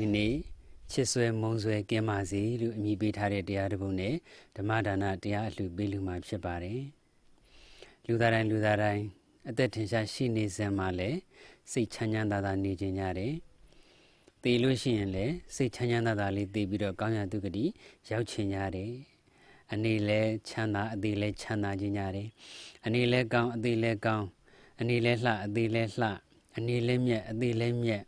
ဒီနေ့ချစ်ဆွဲမုံဆွဲကင်းပါစေလို့အမည်ပေးထားတဲ့တရားတစ်ပုဒ်နဲ့ဓမ္မဒါနတရားအလှပေးလူမှာဖြစ်ပါတယ်လူသားတိုင်းလူသားတိုင်းအသက်ထင်ရှားရှိနေစမှာလဲစိတ်ချမ်းချမ်းသာသာနေကြကြတယ်တည်လို့ရှိရင်လည်းစိတ်ချမ်းချမ်းသာသာလေးတည်ပြီးတော့ကောင်းရသူကတိရောက်ချင်ကြတယ်အနေလဲချမ်းသာအသေးလဲချမ်းသာခြင်းကြတယ်အနေလဲကောင်းအသေးလဲကောင်းအနေလဲလှအသေးလဲလှအနေလဲမြက်အသေးလဲမြက်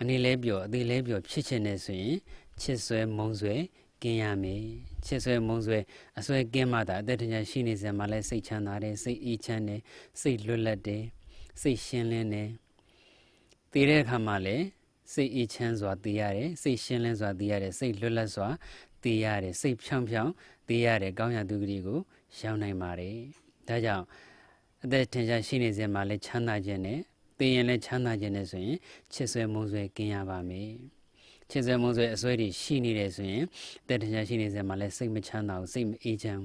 အနေလဲပျော်အသေးလဲပျော်ဖြစ်ချင်တယ်ဆိုရင်ချစ်ဆွဲမုံဆွဲကင်းရမယ်ချစ်ဆွဲမုံဆွဲအဆွဲကင်းမှသာအသက်ထင်ရှားရှိနေစမှာလဲစိတ်ချမ်းသာတယ်စိတ်အေးချမ်းတယ်စိတ်လွတ်လပ်တယ်စိတ်ရှင်းလင်းတယ်တည်တဲ့အခါမှာလဲစိတ်အေးချမ်းစွာတည်ရတယ်စိတ်ရှင်းလင်းစွာတည်ရတယ်စိတ်လွတ်လပ်စွာတည်ရတယ်စိတ်ဖြောင်းဖြောင်းတည်ရတယ်ကောင်းရာသူကလေးကိုရောက်နိုင်ပါတယ်ဒါကြောင့်အသက်ထင်ရှားရှိနေစမှာလဲချမ်းသာခြင်းနဲ့ တည်ရင်လဲချမ်းသာခြင်းနဲ့ဆိုရင်ချစ်ဆွဲမုံဆွဲကင်းရပါမယ်ချစ်ဆွဲမုံဆွဲအစွဲတွေရှိနေတယ်ဆိုရင်အသက်ထင်ရှားရှိနေစမှာလဲစိတ်မချမ်းသာဘူးစိတ်မအေးချမ်း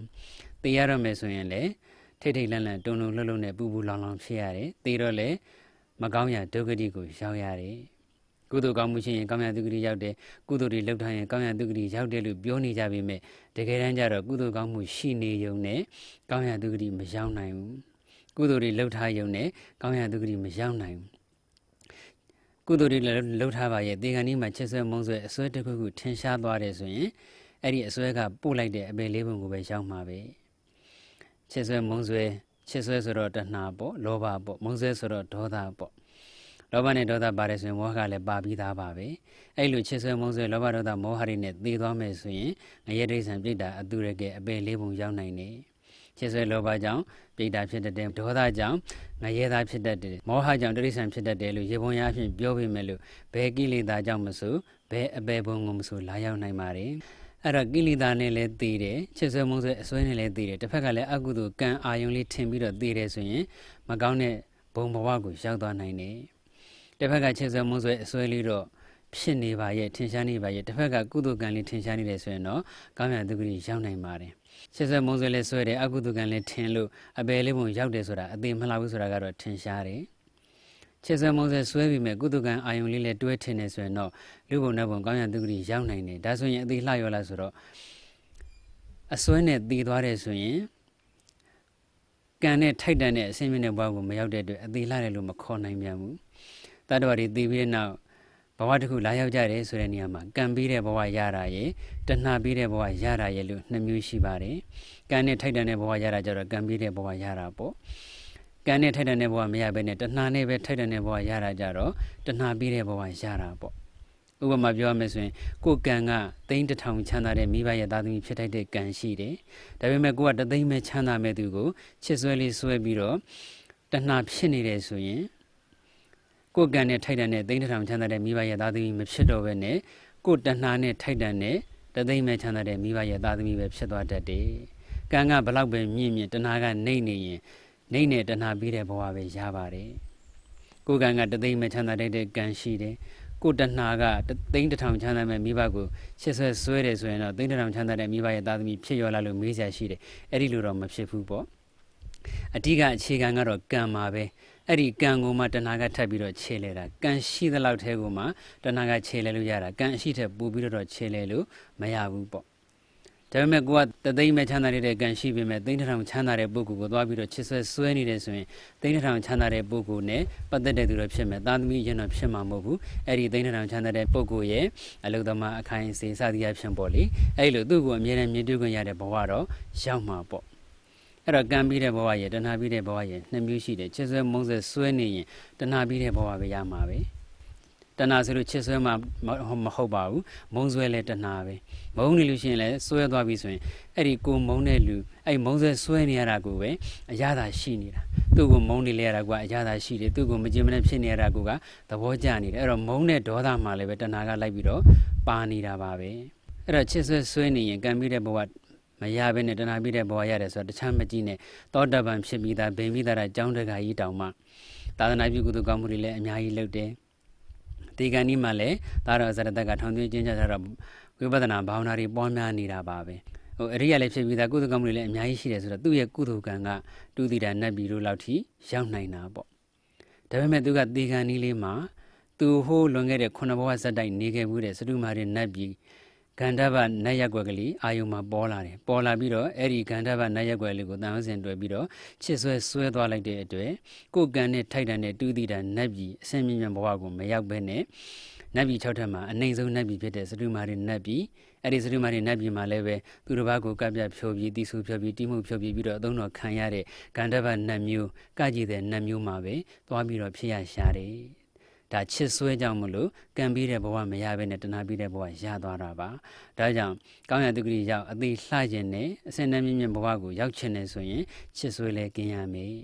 တည်ရတော့မယ်ဆိုရင်လဲထိတ်ထိတ်လန့်လန့်တုံတုံလှုပ်လှုပ်နဲ့ပူပူလောင်လောင်ဖြစ်ရတယ်တည်တော့လဲမကောင်းရာဒုက္ခတိကိုရောက်ရတယ်ကုသိုလ်ကောင်းမှုရှိရင်ကောင်းရာဒုက္ခတိရောက်တယ်ကုသိုလ်တွေလုပ်ထားရင်ကောင်းရာဒုက္ခတိရောက်တယ်လို့ပြောနေကြပေမဲ့တကယ်တမ်းကျတော့ကုသိုလ်ကောင်းမှုရှိနေုံနဲ့ကောင်းရာဒုက္ခတိမရောက်နိုင်ဘူး ကုသိုလ်တွေလုပ်ထားုံနဲ့ကောင်းရာဒုက္ခတိမရောက်နိုင်ဘူးကုသိုလ်တွေလှုပ်ထားပါရဲ့ဒီကနေ့မှာချက်ဆွဲမုံဆွဲအစွဲတစ်ခုခုထင်ရှားသွားတယ်ဆိုရင်အဲ့ဒီအစွဲကပို့လိုက်တဲ့အပေလေးပုံကိုပဲရောက်မှာပဲချက်ဆွဲမုံဆွဲချက်ဆွဲဆိုတော့တဏှာပေါ့လောဘပေါ့မုံဆွဲဆိုတော့ဒေါသပေါ့လောဘနဲ့ဒေါသပါတယ်ဆိုရင်မောဟကလည်းပါပြီးသားပါပဲအဲ့လိုချက်ဆွဲမုံဆွဲလောဘဒေါသမောဟတွေနဲ့သိသွားမယ်ဆိုရင်ငရဲဒိဋ္ဌံပြိတ္တာအတုရကအပေလေးပုံရောက်နိုင်တယ် ချစ်ဆွဲလောဘကြောင့်ပြိတ္တာဖြစ်တတ်တယ်ဒေါသကြောင့်ငရဲသားဖြစ်တတ်တယ်မောဟကြောင့်တိရစ္ဆာန်ဖြစ်တတ်တယ်လို့ရေပုံရအဖြစ်ပြောပြမယ်လို့ဘယ်ကိလေသာကြောင့်မဆိုဘယ်အပေဘုံကိုမဆိုလာရောက်နိုင်ပါတယ်အဲ့တော့ကိလေသာနဲ့လည်းသိတယ်ချစ်ဆွဲမုန်းဆွဲအစွဲနဲ့လည်းသိတယ်တစ်ဖက်ကလည်းအကုသိုလ်ကံအာယုံလေးထင်ပြီးတော့သိတယ်ဆိုရင်မကောင်းတဲ့ဘုံဘဝကိုရောက်သွားနိုင်တယ်တစ်ဖက်ကချစ်ဆွဲမုန်းဆွဲအစွဲလေးတော့ဖြစ်နေပါရဲ့ထင်ရှားနေပါရဲ့တစ်ဖက်ကကုသိုလ်ကံလေးထင်ရှားနေတယ်ဆိုရင်တော့ကောင်းမြတ်သူကလေးရောက်နိုင်ပါတယ် ရှစ်ဆက်မုံဆွဲလဲဆွဲတယ်အကုသိုလ်ကံလဲထင်လို့အပယ်လေးပုံရောက်တယ်ဆိုတာအသိမလှဘူးဆိုတာကတော့ထင်ရှားတယ်ချစ်ဆက်မုံဆွဲဆွဲပြီးမဲ့ကုသိုလ်ကံအာယုံလေးလဲတွဲထင်နေဆိုရင်တော့လူဘုံနဲ့ဘုံကောင်းရသူကတိရောက်နိုင်တယ်ဒါဆိုရင်အသိလှရောလားဆိုတော့အစွဲနဲ့တည်သွားတယ်ဆိုရင်ကံနဲ့ထိုက်တန်တဲ့အစင်းမြင့်တဲ့ဘဝကိုမရောက်တဲ့အတွက်အသေးလာတယ်လို့မခေါ်နိုင်ပြန်ဘူးတတ္တဝါတွေတည်ပြီးတဲ့နောက် ဘဝတစ်ခုလာရောက်ကြတယ်ဆိုတဲ့နေရာမှာကံပြီးတဲ့ဘဝရတာရယ်တဏှာပြီးတဲ့ဘဝရတာရယ်လို့နှစ်မျိုးရှိပါတယ်ကံနဲ့ထိုက်တန်တဲ့ဘဝရတာကြတော့ကံပြီးတဲ့ဘဝရတာပေါ့ကံနဲ့ထိုက်တန်တဲ့ဘဝမရဘဲနဲ့တဏှာနဲ့ပဲထိုက်တန်တဲ့ဘဝရတာကြတော့တဏှာပြီးတဲ့ဘဝရတာပေါ့ဥပမာပြောရမယ်ဆိုရင်ကိုယ်ကံကသိန်းတစ်ထောင်ချမ်းသာတဲ့မိဘရဲ့သားသမီးဖြစ်ထိုက်တဲ့ကံရှိတယ်ဒါပေမဲ့ကိုကတသိန်းပဲချမ်းသာမဲ့သူကိုချစ်ဆွဲလေးဆွဲပြီးတော့တဏှာဖြစ်နေတယ်ဆိုရင် ကိုယ်ကံနဲ့ထိုက်တန်တဲ့သိန်းတစ်ထောင်ချမ်းသာတဲ့မိဘရဲ့သားသမီးမဖြစ်တော့ဘဲနဲ့ကိုယ်တဏှာနဲ့ထိုက်တန်တဲ့တသိန်းပဲချမ်းသာတဲ့မိဘရဲ့သားသမီးပဲဖြစ်သွားတတ်တယ်။ကံကဘလောက်ပဲမြင့်မြင့်တဏှာကနှိမ့်နေရင်နှိမ့်နဲ့တဏှာပြီးတဲ့ဘဝပဲရပါတယ်။ကိုယ်ကံကတသိန်းပဲချမ်းသာတဲ့ကံရှိတယ်။ကိုယ်တဏှာကသိန်းတစ်ထောင်ချမ်းသာမဲ့မိဘကိုရှစ်ဆွဲဆွဲတယ်ဆိုရင်တော့သိန်းတစ်ထောင်ချမ်းသာတဲ့မိဘရဲ့သားသမီးဖြစ်ရောလာလို့မေးစရာရှိတယ်။အဲ့ဒီလိုတော့မဖြစ်ဘူးပေါ့။အဓိကအခြေခံကတော့ကံမှာပဲ။ အဲ့ဒီကံကိုမှတဏှာကထပ်ပြီးတော့ခြေလဲတာကံရှိသလောက်ထဲကိုမှတဏှာကခြေလဲလို့ရတာကံအရှိထက်ပိုပြီးတော့ခြေလဲလို့မရဘူးပေါ့ဒါပေမဲ့ကိုကတသိမ့်မဲ့ချမ်းသာတဲ့ကံရှိပေမဲ့သိန်းထောင်ချမ်းသာတဲ့ပုဂ္ဂိုလ်ကိုသွားပြီးတော့ချစ်ဆွဲဆွဲနေတယ်ဆိုရင်သိန်းထောင်ချမ်းသာတဲ့ပုဂ္ဂိုလ်နဲ့ပတ်သက်တဲ့သူတော့ဖြစ်မယ်သားသမီးရင်တော့ဖြစ်မှာမဟုတ်ဘူးအဲ့ဒီသိန်းထောင်ချမ်းသာတဲ့ပုဂ္ဂိုလ်ရဲ့အလုသမားအခိုင်အစေစသည်အဖြစ်ပေါ့လေအဲ့လိုသူ့ကိုအမြဲတမ်းမြင်တွေ့ခွင့်ရတဲ့ဘဝတော့ရောက်မှာပေါ့ အဲ့တော့ကံပြီးတဲ့ဘဝရဲ့တဏှာပြီးတဲ့ဘဝရဲ့နှစ်မျိုးရှိတယ်ချစ်ဆွဲမုန်းဆွဲဆွဲနေရင်တဏှာပြီးတဲ့ဘဝပဲရမှာပဲတဏှာဆိုလို့ချစ်ဆွဲမှမဟုတ်ပါဘူးမုန်းဆွဲလဲတဏှာပဲမုန်းနေလို့ရှိရင်လည်းဆွဲသွားပြီဆိုရင်အဲ့ဒီကိုမုန်းတဲ့လူအဲ့မုန်းဆွဲဆွဲနေရတာကိုပဲအရသာရှိနေတာသူ့ကိုမုန်းနေလေရတာကအရသာရှိတယ်သူ့ကိုမကြင်မနဲ့ဖြစ်နေရတာကသဘောကျနေတယ်အဲ့တော့မုန်းတဲ့ဒေါသမှလည်းပဲတဏှာကလိုက်ပြီးတော့ပါနေတာပါပဲအဲ့တော့ချစ်ဆွဲဆွဲနေရင်ကံပြီးတဲ့ဘဝ မရဘဲနဲ့တဏှာပြီးတဲ့ဘဝရတယ်ဆိုတော့တခြားမကြည့်နဲ့သောတပန်ဖြစ်ပြီးသားဘိန်ပြီးသားအကြောင်းတကာကြီးတောင်မှသာသနာပြုကုသကောင်းမှုတွေလည်းအများကြီးလုပ်တယ်ဒီကံဒီမှာလည်းသာတော်ဇရတကထောင်သွင်းကျင်းချထားတော့ဝိပဿနာဘာဝနာတွေပွားများနေတာပါပဲဟိုအရိယာလည်းဖြစ်ပြီးသားကုသကောင်းမှုတွေလည်းအများကြီးရှိတယ်ဆိုတော့သူ့ရဲ့ကုသကံကတူတည်တာနတ်ပြည်တို့လောက်ထိရောက်နိုင်တာပေါ့ဒါပေမဲ့သူကဒီကံဒီလေးမှာသူဟိုးလွန်ခဲ့တဲ့ခုနှစ်ဘဝဇက်တိုက်နေခဲ့မှုတဲ့စတုမာရီနတ်ပြည် ဂန္ဓဗနတ်ရက်ွက်ကလေးအာယုံမှာပေါ်လာတယ်ပေါ်လာပြီးတော့အဲ့ဒီဂန္ဓဗနတ်ရက်ွက်လေးကိုတန်ဟောစဉ်တွေ့ပြီးတော့ချစ်ဆွဲဆွဲသွားလိုက်တဲ့အတွက်ကိုယ်ကံနဲ့ထိုက်တန်တဲ့တူးတိတာနတ်ပြည်အစင်မြင့်မြတ်ဘဝကိုမရောက်ဘဲနဲ့နတ်ပြည်၆ထပ်မှာအနိုင်ဆုံးနတ်ပြည်ဖြစ်တဲ့စတုမာရီနတ်ပြည်အဲ့ဒီစတုမာရီနတ်ပြည်မှာလည်းပဲသူတစ်ပါးကိုကပ်ပြဖြိုပြီးတီဆူဖြိုပြီးတိမှုဖြိုပြီးပြီးတော့အသုံးတော်ခံရတဲ့ဂန္ဓဗနတ်မျိုးကကြည်တဲ့နတ်မျိုးမှာပဲသွားပြီးတော့ဖြစ်ရရှာတယ် ဒါချစ်ဆွဲကြောင့်မလို့ကံပြီးတဲ့ဘဝမရဘဲနဲ့တဏှာပြီးတဲ့ဘဝရသွားတာပါဒါကြောင့်ကောင်းရတုကတိရောက်အသေးလှခြင်းနဲ့အစင်တမ်းမြင့်မြင့်ဘဝကိုရောက်ချင်နေဆိုရင်ချစ်ဆွဲလဲกินရမယ်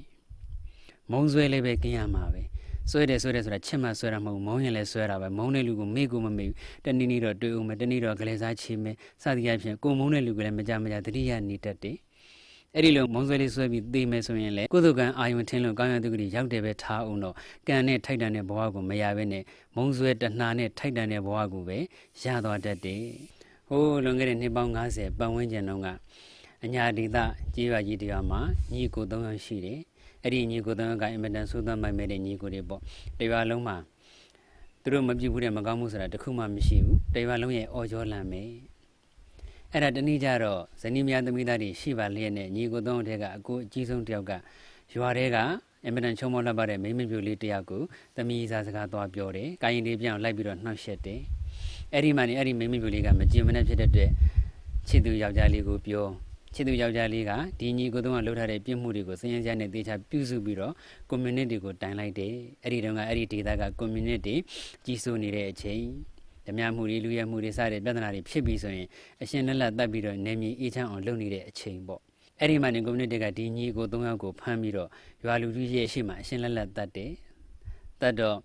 မုံဆွဲလည်းပဲกินရမှာပဲဆွဲတယ်ဆွဲတယ်ဆိုတာချစ်မှဆွဲတာမဟုတ်မုံရင်လည်းဆွဲတာပဲမုံတဲ့လူကိုမေ့ကိုမမေ့ဘူးတနည်းနည်းတော့တွေ့ဦးမယ်တနည်းတော့ကလေးစားချေမယ်စသည်အဖြစ်ကိုမုံတဲ့လူကလည်းမကြမကြတတိယနေတတ်တယ် အဲ့ဒီလိုမုံဆွဲလေးဆွဲပြီးသိမယ်ဆိုရင်လေကုသကံအာယုံထင်းလို့ကောင်းရတုကတိရောက်တယ်ပဲထားအောင်တော့ကံနဲ့ထိုက်တန်တဲ့ဘဝကိုမရဘဲနဲ့မုံဆွဲတဏှာနဲ့ထိုက်တန်တဲ့ဘဝကိုပဲရသွားတတ်တယ်ဟိုးလွန်ခဲ့တဲ့နှစ်ပေါင်း90ပတ်ဝန်းကျင်တုန်းကအညာဒေသကြေးရွာကြီးတရားမှာညီကို၃ယောက်ရှိတယ်အဲ့ဒီညီကိုသုံးကအင်မတန်ဆိုးသွမ်းမိုက်မဲ့တဲ့ညီကိုတွေပေါ့တရွာလုံးမှာသူတို့မပြုတ်ဘူးတဲ့မကောင်းမှုဆိုတာတခုမှမရှိဘူးတရွာလုံးရဲ့အော်ကြောလန်ပဲ အဲ့ဒါတနည်းကြတော့ဇနီးမယားသမီးသားတွေရှိပါလျက်နဲ့ညီကိုသုံးတဲ့ကအကိုအကြီးဆုံးတယောက်ကရွာထဲကအင်မတန်ချုံမောလှပတဲ့မိမပြူလေးတယောက်ကိုသမီးစားစကားသွားပြောတယ်။ကာရင်လေးပြောင်းလိုက်ပြီးတော့နှောက်ယှက်တယ်။အဲ့ဒီမှနေအဲ့ဒီမိမပြူလေးကမကြင်မနဲ့ဖြစ်တဲ့အတွက်ချစ်သူယောက်ျားလေးကိုပြောချစ်သူယောက်ျားလေးကဒီညီကိုသုံးကလှုပ်ထားတဲ့ပြစ်မှုတွေကိုစည်ရင်စရနဲ့တေချာပြုစုပြီးတော့ community ကိုတိုင်လိုက်တယ်အဲ့ဒီတုန်းကအဲ့ဒီဒေသက community ကြီးစိုးနေတဲ့အချိန် ဓမြမှုတွေလူရဲမှုတွေစတဲ့ပြဿနာတွေဖြစ်ပြီးဆိုရင်အရှင်လက်လက်တတ်ပြီးတော့နေမြေအေးချမ်းအောင်လုပ်နေတဲ့အချိန်ပေါ့အဲ့ဒီမှာနေ community ကဒီညီကိုသုံးယောက်ကိုဖမ်းပြီးတော့ရွာလူကြီးရဲ့ရှေ့မှာအရှင်လက်လက်တတ်တယ်တတ်တော့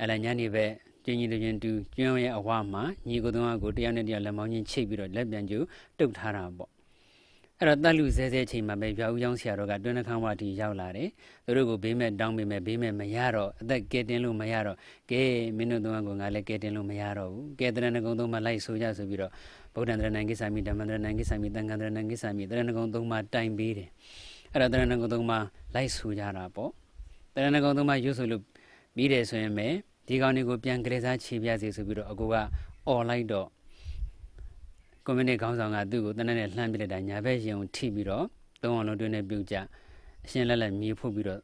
အလညနေပဲကျင်းကြီးတူချင်းတူကျွန်းရဲ့အဝမှာညီကိုသုံးယောက်ကိုတယောက်နဲ့တယောက်လက်မောင်းချင်းချိတ်ပြီးတော့လက်ပြန်ကျုပ်တုတ်ထားတာပေါ့ အဲ့တော့တက်လူဆဲဆဲချိန်မှာပဲရွာဦးကျောင်းဆရာတော်ကတွင်းနှခမ်းဝတီရောက်လာတယ်သူတို့ကိုဘေးမဲ့တောင်းပေးမဲ့ဘေးမဲ့မရတော့အသက်ကဲတင်လို့မရတော့ကဲမင်းတို့သုံးကငါလည်းကဲတင်လို့မရတော့ဘူးကဲတရဏဂုံသုံးမှာလိုက်ဆိုကြဆိုပြီးတော့ဗုဒ္ဓံတရဏံကိစ္ဆာမိဓမ္မံတရဏံကိစ္ဆာမိသံဃံတရဏံကိစ္ဆာမိတရဏဂုံသုံးမှာတိုင်ပေးတယ်အဲ့တော့တရဏဂုံသုံးမှာလိုက်ဆိုကြတာပေါ့တရဏဂုံသုံးမှာရွတ်ဆိုလို့ပြီးတယ်ဆိုရင်ပဲဒီကောင်တွေကိုပြန်ကြလေစားခြေပြစေဆိုပြီးတော့အကိုကអော်လိုက်တော့ ကွန်မြူနတီခေါင်းဆောင်ကသူ့ကိုတနက်နဲ့လှမ်းပြလိုက်တာညာဘက်ရင်ကိုထိပြီးတော့သုံးအောင်လုံးတွင်းနဲ့ပြုတ်ကြအရှင်လက်လက်မြေဖုတ်ပြီးတော့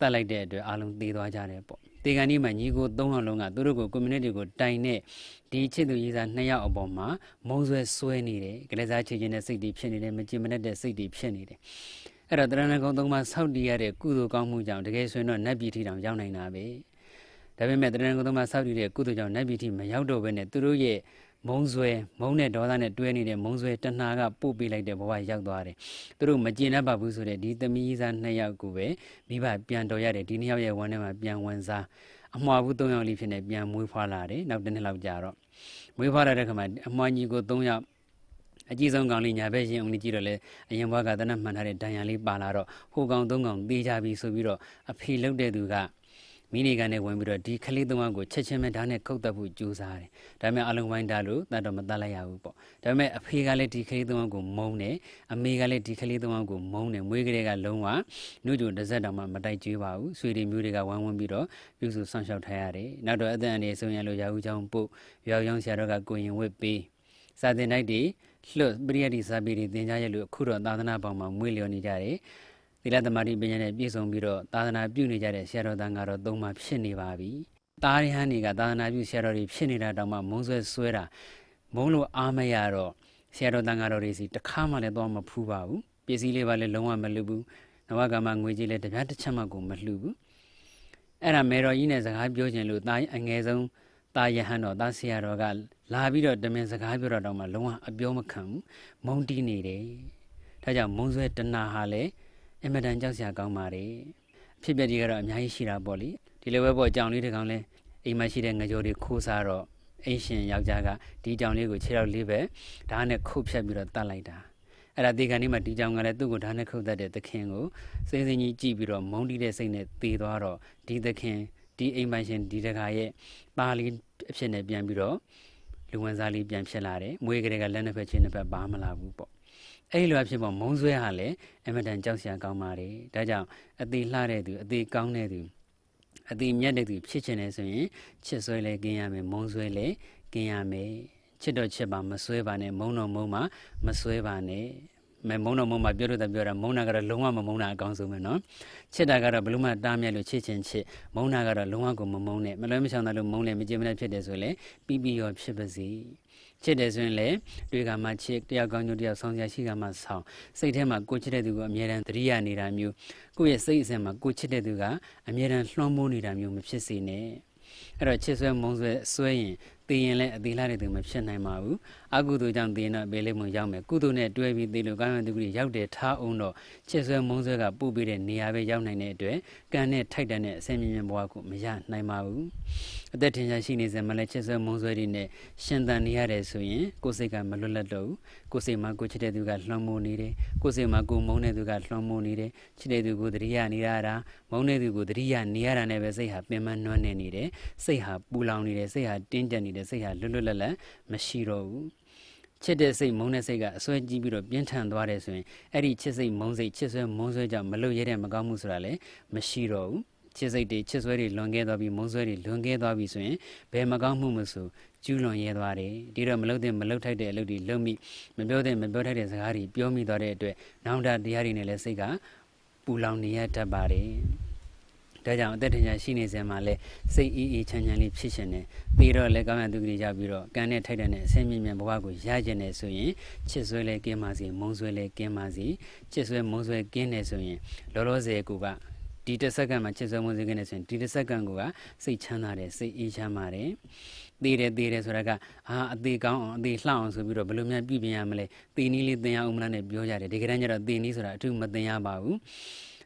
တတ်လိုက်တဲ့အတွက်အားလုံးသေသွားကြတယ်ပေါ့တေကန်ဒီမှာညီကိုသုံးအောင်လုံးကသူတို့ကိုကွန်မြူနတီကိုတိုင်တဲ့ဒီချစ်သူရေးစားနှစ်ယောက်အပေါ်မှာမုံဆွဲဆွဲနေတယ်ကလေးစားချေချင်းတဲ့စိတ်တွေဖြစ်နေတယ်မကြင်မနဲ့တဲ့စိတ်တွေဖြစ်နေတယ်အဲ့တော့တရဏဂုံသုံးပါဆောက်တည်ရတဲ့ကုသိုလ်ကောင်းမှုကြောင့်တကယ်ဆိုရင်တော့နတ်ပြည်ထီတောင်ရောက်နိုင်တာပဲဒါပေမဲ့တရဏဂုံသုံးပါဆောက်တည်တဲ့ကုသိုလ်ကြောင့်နတ်ပြည်ထီမရောက်တော့ဘဲနဲ့သူတို့ရဲ့ မုံဆွဲမုံနဲ့ဒေါသနဲ့တွဲနေတဲ့မုံဆွဲတဏှာကပို့ပေးလိုက်တဲ့ဘဝရောက်သွားတယ်သူတို့မကျင်တတ်ပါဘူးဆိုတဲ့ဒီသမီးစားနှစ်ယောက်ကိုပဲမိဘပြန်တော်ရတယ်ဒီနှစ်ယောက်ရဲ့ဝမ်းထဲမှာပြန်ဝင်စားအမှားဘူး၃ယောက်လေးဖြစ်နေပြန်မွေးဖွားလာတယ်နောက်တစ်နှစ်လောက်ကြာတော့မွေးဖွားလာတဲ့ခါမှာအမှားကြီးကို၃ယောက်အကြီးဆုံးကောင်လေးညာဘက်ရင်အောင်ကြီးတော့လေအရင်ဘွားကတနတ်မှန်ထားတဲ့ဒဏ်ရာလေးပါလာတော့ဟိုကောင်သုံးကောင်သေးကြပြီဆိုပြီးတော့အဖေလုတ်တဲ့သူက မိနေကန်နဲ့ဝင်ပြီးတော့ဒီခလေးသုံးယောက်ကိုချက်ချင်းပဲဓာတ်နဲ့ခုတ်တက်ဖို့ကြိုးစားတယ်။ဒါပေမဲ့အလုံးဝိုင်းတာလို့တတ်တော့မတတ်လိုက်ရဘူးပေါ့။ဒါပေမဲ့အဖေကလည်းဒီခလေးသုံးယောက်ကိုမုန်းတယ်။အမေကလည်းဒီခလေးသုံးယောက်ကိုမုန်းတယ်။မွေးကလေးကလုံးဝနှုတ်ကြတစ်စက်တောင်မှမတိုက်ကြွေးပါဘူး။ဆွေတွေမျိုးတွေကဝမ်းဝန်းပြီးတော့ပြုစုဆောင်ရှောက်ထားရတယ်။နောက်တော့အသက်အန္တရာယ်ဆုံးရလို့ရာဟုချောင်းပို့ရောက်ရောက်ဆရာတော်ကကိုရင်ဝစ်ပေးစာသင်တိုက်တွေလွတ်ပရိယတ်ဒီစာပေတွေသင်ကြားရလို့အခုတော့သာသနာပေါင်းမှာမွေးလျော်နေကြတယ်။ သီလသမารိပညာနဲ့ပြည့်စုံပြီးတော့သာသနာပြုနေကြတဲ့ဆရာတော်တန်ကတော့သုံးပါဖြစ်နေပါပြီ။တာရဟန်းတွေကသာသနာပြုဆရာတော်တွေဖြစ်နေတာတောင်မှမုံဆွဲဆွဲတာမုံလို့အားမရတော့ဆရာတော်တန်ကတော့တွေစီတခါမှလည်းတော့မဖူးပါဘူး။ပစ္စည်းလေးပါလည်းလုံးဝမလူဘူး။နဝကမငွေကြီးလည်းတပြားတစ်ချက်မှကိုမလှူဘူး။အဲ့ဒါမေတော်ကြီးနဲ့စကားပြောခြင်းလို့တာအငယ်ဆုံးတာယဟန်တော်တာဆရာတော်ကလာပြီးတော့တမင်စကားပြောတော့တောင်မှလုံးဝအပြောမခံဘူး။မုံတီးနေတယ်။ဒါကြောင့်မုံဆွဲတဏှာဟာလည်း အင်မတန်ကြောက်စရာကောင်းပါတယ်အဖြစ်ပြက်ကြီးကတော့အများကြီးရှိတာပေါ့လေဒီလိုပဲပေါ့အကြောင်လေးတစ်ကောင်လဲအိမ်မှာရှိတဲ့ငကြော်တွေခိုးစားတော့အိမ်ရှင်ယောက်ျားကဒီကြောင်လေးကိုခြေထောက်လေးပဲဓာတ်နဲ့ခုတ်ဖြတ်ပြီးတော့တတ်လိုက်တာအဲ့ဒါဒီကနေ့မှဒီကြောင်ကလည်းသူ့ကိုဓာတ်နဲ့ခုတ်တတ်တဲ့သခင်ကိုစိမ့်စိမ့်ကြီးကြည့်ပြီးတော့မုန်းတီးတဲ့စိတ်နဲ့သေသွားတော့ဒီသခင်ဒီအိမ်ပိုင်ရှင်ဒီတခါရဲ့ပါလေးအဖြစ်နဲ့ပြန်ပြီးတော့ လူဝင်စားလေးပြန်ဖြစ်လာတယ်မွေးကလေးကလက်နှစ်ဖက်ချင်းနှစ်ဖက်ပါမလာဘူးပေါ့အဲ့ဒီလိုအဖြစ်ပေါ်မုံဆွဲဟာလည်းအမတန်ကြောက်စရာကောင်းပါတယ်ဒါကြောင့်အသေးလှတဲ့သူအသေးကောင်းတဲ့သူ အတိမြတ်တဲ့သူဖြစ်ချင်တယ်ဆိုရင်ချစ်ဆွဲလဲกินရမယ်မုန်းဆွဲလဲกินရမယ်ချစ်တော့ချစ်ပါမဆွဲပါနဲ့မုန်းတော့မုန်းပါမဆွဲပါနဲ့ မဲမုံတော့မုံမပြောလို့တာပြောတာမုံနာကတော့လုံးဝမမုံနာအကောင်းဆုံးပဲနော်ချစ်တာကတော့ဘလို့မှတားမြတ်လို့ချစ်ချင်းချစ်မုံနာကတော့လုံးဝကိုမမုံနဲ့မလွဲမချောင်တာလို့မုံလည်းမကြင်မနဲ့ဖြစ်တယ်ဆိုလေပြီးပြီးရောဖြစ်ပါစေချစ်တယ်ဆိုရင်လေတွေ့ကမှချစ်တယောက်ကောင်းကျိုးတယောက်ဆောင်ရရှိကမှဆောင်စိတ်ထဲမှာကိုချစ်တဲ့သူကိုအမြဲတမ်းသတိရနေတာမျိုးကိုယ့်ရဲ့စိတ်အစဉ်မှာကိုချစ်တဲ့သူကအမြဲတမ်းလွှမ်းမိုးနေတာမျိုးမဖြစ်စေနဲ့အဲ့တော့ချစ်ဆွဲမုံဆွဲဆွဲရင်တည်ရင်လည်းအသေးလာတဲ့သူမဖြစ်နိုင်ပါဘူး အကုသိုလ်ကြောင့်သိရင်တော့ဘေးလေးမုံရောက်မယ်ကုသိုလ်နဲ့တွဲပြီးသိလို့ကောင်းရတဲ့သူကြီးရောက်တဲ့ထားအောင်တော့ချစ်ဆွဲမုန်းဆွဲကပို့ပြီးတဲ့နေရာပဲရောက်နိုင်တဲ့အတွက်ကံနဲ့ထိုက်တန်တဲ့အစင်မြင်မြင်ဘဝကိုမရနိုင်ပါဘူးအသက်ထင်ရှားရှိနေစမှလည်းချစ်ဆွဲမုန်းဆွဲတွေနဲ့ရှင်သန်နေရတယ်ဆိုရင်ကိုယ်စိတ်ကမလွတ်လပ်တော့ဘူးကိုယ်စိတ်မှာကိုချစ်တဲ့သူကလွှမ်းမိုးနေတယ်ကိုယ်စိတ်မှာကိုမုန်းတဲ့သူကလွှမ်းမိုးနေတယ်ချစ်တဲ့သူကိုတတိယနေရတာမုန်းတဲ့သူကိုတတိယနေရတာနဲ့ပဲစိတ်ဟာပင်ပန်းနွမ်းနေနေတယ်စိတ်ဟာပူလောင်နေတယ်စိတ်ဟာတင်းကျပ်နေတယ်စိတ်ဟာလွတ်လွတ်လပ်လပ်မရှိတော့ဘူး ချစ်တဲ့စိတ်မုန်းတဲ့စိတ်ကအစွဲကြီးပြီးတော့ပြင်းထန်သွားတယ်ဆိုရင်အဲ့ဒီချစ်စိတ်မုန်းစိတ်ချစ်ဆွဲမုန်းဆွဲကြောင့်မလွတ်ရတဲ့မကောင်းမှုဆိုတာလည်းမရှိတော့ဘူးချစ်စိတ်တွေချစ်ဆွဲတွေလွန်ခဲ့သွားပြီးမုန်းဆွဲတွေလွန်ခဲ့သွားပြီးဆိုရင်ဘယ်မကောင်းမှုမဆိုကျူးလွန်ရဲသွားတယ်ဒီတော့မလုပ်တဲ့မလုပ်ထိုက်တဲ့အလုပ်တွေလုပ်မိမပြောတဲ့မပြောထိုက်တဲ့စကားတွေပြောမိသွားတဲ့အတွက်နောင်တတရားတွေနဲ့လည်းစိတ်ကပူလောင်နေရတတ်ပါတယ် ဒါကြောင့်အသက်ထင်ရှားရှိနေစမှာလဲစိတ်အေးအေးချမ်းချမ်းလေးဖြစ်ရှင်တယ်ပြီးတော့လည်းကောင်းရသူကြီးရောက်ပြီးတော့ကံနဲ့ထိုက်တဲ့အဆင်းမြင့်မြတ်ဘဝကိုရကျင်နေဆိုရင်ချစ်ဆွဲလဲကင်းပါစေမုန်းဆွဲလဲကင်းပါစေချစ်ဆွဲမုန်းဆွဲကင်းနေဆိုရင်လောလောဆယ်ကူကဒီတစ်စက္ကန့်မှာချစ်ဆွဲမုန်းဆွဲကင်းနေဆိုရင်ဒီတစ်စက္ကန့်ကစိတ်ချမ်းသာတယ်စိတ်အေးချမ်းပါတယ်သေးတယ်သေးတယ်ဆိုတာကအာအသေးကောင်းအောင်အသေးလှအောင်ဆိုပြီးတော့ဘယ်လိုများပြုပြင်ရမလဲသေနည်းလေးသင်ရအောင်မလားနဲ့ပြောကြတယ်ဒီကနေ့ကျတော့သေနည်းဆိုတာအထူးမသင်ရပါဘူး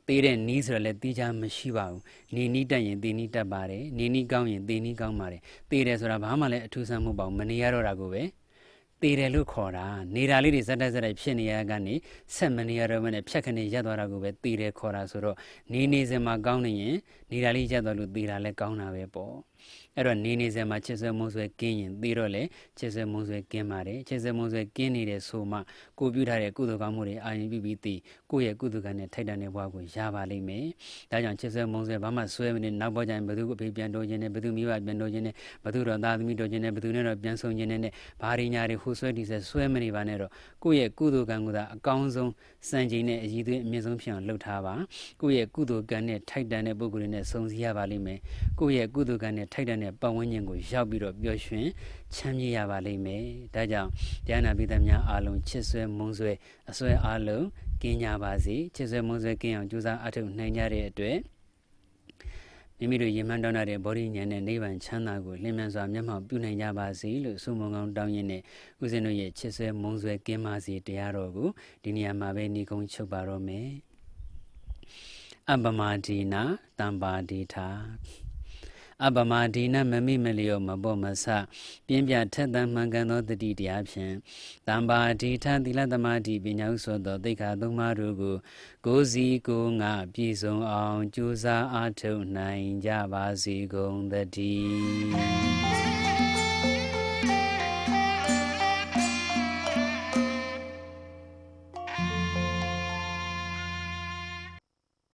သေးတဲ့နီးဆိုတော့လည်းသေးချာမရှိပါဘူးနေနီးတက်ရင်သေနီးတက်ပါတယ်နေနီးကောင်းရင်သေနီးကောင်းပါတယ်သေးတယ်ဆိုတာဘာမှလည်းအထူးဆန်းမဟုတ်ပါဘူးမနေရတော့တာကိုပဲသေးတယ်လို့ခေါ်တာနေတာလေးတွေဇက်တက်ဇက်တိုက်ဖြစ်နေရကနေဆက်မနေရတော့မနဲ့ဖြတ်ခနေရက်သွားတာကိုပဲသေးတယ်ခေါ်တာဆိုတော့နေနေစင်မှာကောင်းနေရင်နေတာလေးရက်သွားလို့သေးတာလည်းကောင်းတာပဲပေါ့ အဲ့တော့နေနေစမှာချစ်ဆွဲမုန်းဆွဲကင်းရင်ပြီးတော့လေချစ်ဆွဲမုန်းဆွဲကင်းပါတယ်ချစ်ဆွဲမုန်းဆွဲကင်းနေတဲ့ဆိုမှကိုပြုထားတဲ့ကုသိုလ်ကောင်းမှုတွေအာရုံပြုပြီးသိကိုယ့်ရဲ့ကုသိုလ်ကံနဲ့ထိုက်တန်တဲ့ဘဝကိုရပါလိမ့်မယ်ဒါကြောင့်ချစ်ဆွဲမုန်းဆွဲဘာမှဆွဲမနေနောက်ပေါ်ကျရင်ဘသူအဖေပြန်တိုးခြင်းနဲ့ဘသူမိဘပြန်တိုးခြင်းနဲ့ဘသူတော့သားသမီးတိုးခြင်းနဲ့ဘသူနဲ့တော့ပြန်ဆုံခြင်းနဲ့ဘာရင်းညာတွေဟိုဆွဲဒီဆွဲဆွဲမနေပါနဲ့တော့ကိုယ့်ရဲ့ကုသိုလ်ကံကသာအကောင်းဆုံးစံချိန်နဲ့အည်သွေးအမြင့်ဆုံးဖြစ်အောင်လုပ်ထားပါကိုယ့်ရဲ့ကုသိုလ်ကံနဲ့ထိုက်တန်တဲ့ပုဂ္ဂိုလ်တွေနဲ့ဆုံစည်းရပါလိမ့်မယ်ကိုယ့်ရဲ့ကုသိုလ်ကံနဲ့ထိုက်တန်တဲ့ပတ်ဝန်းကျင်ကိုရောက်ပြီးတော့ပျော်ရွှင်ချမ်းမြေ့ရပါလိမ့်မယ်ဒါကြောင့်တရားနာပိသများအားလုံးချစ်ဆွဲမုန်းဆွဲအဆွဲအားလုံးကင်းကြပါစေချစ်ဆွဲမုန်းဆွဲကင်းအောင်ကြိုးစားအထောက်နိုင်ကြတဲ့အတွက်မိမိတို့ရင်မှန်းတောင်းတဲ့ဘောဓိဉာဏ်နဲ့နိဗ္ဗာန်ချမ်းသာကိုလင်းမြန်စွာမျက်မှောက်ပြုနိုင်ကြပါစေလို့ဆုမွန်ကောင်းတောင်းရင်းနဲ့ဦးဇင်းတို့ရဲ့ချစ်ဆွဲမုန်းဆွဲကင်းပါစေတရားတော်ကိုဒီနေရာမှာပဲညီကုန်းချုပ်ပါတော့မယ်အပမဒီနာတံပါဒီထာ အပမဒီနမမိမလျောမဘောမဆပြင်းပြထက်သန်မှန်ကန်သောတတိတရားဖြင့်တံပါဒီထသီလသမာဓိပညာဥဆိုသောသိက္ခာသုံးပါးတို့ကိုကိုယ်စီကိုငါပြည့်စုံအောင်ကြိုးစားအားထုတ်နိုင်ကြပါစေကုန်သတည်း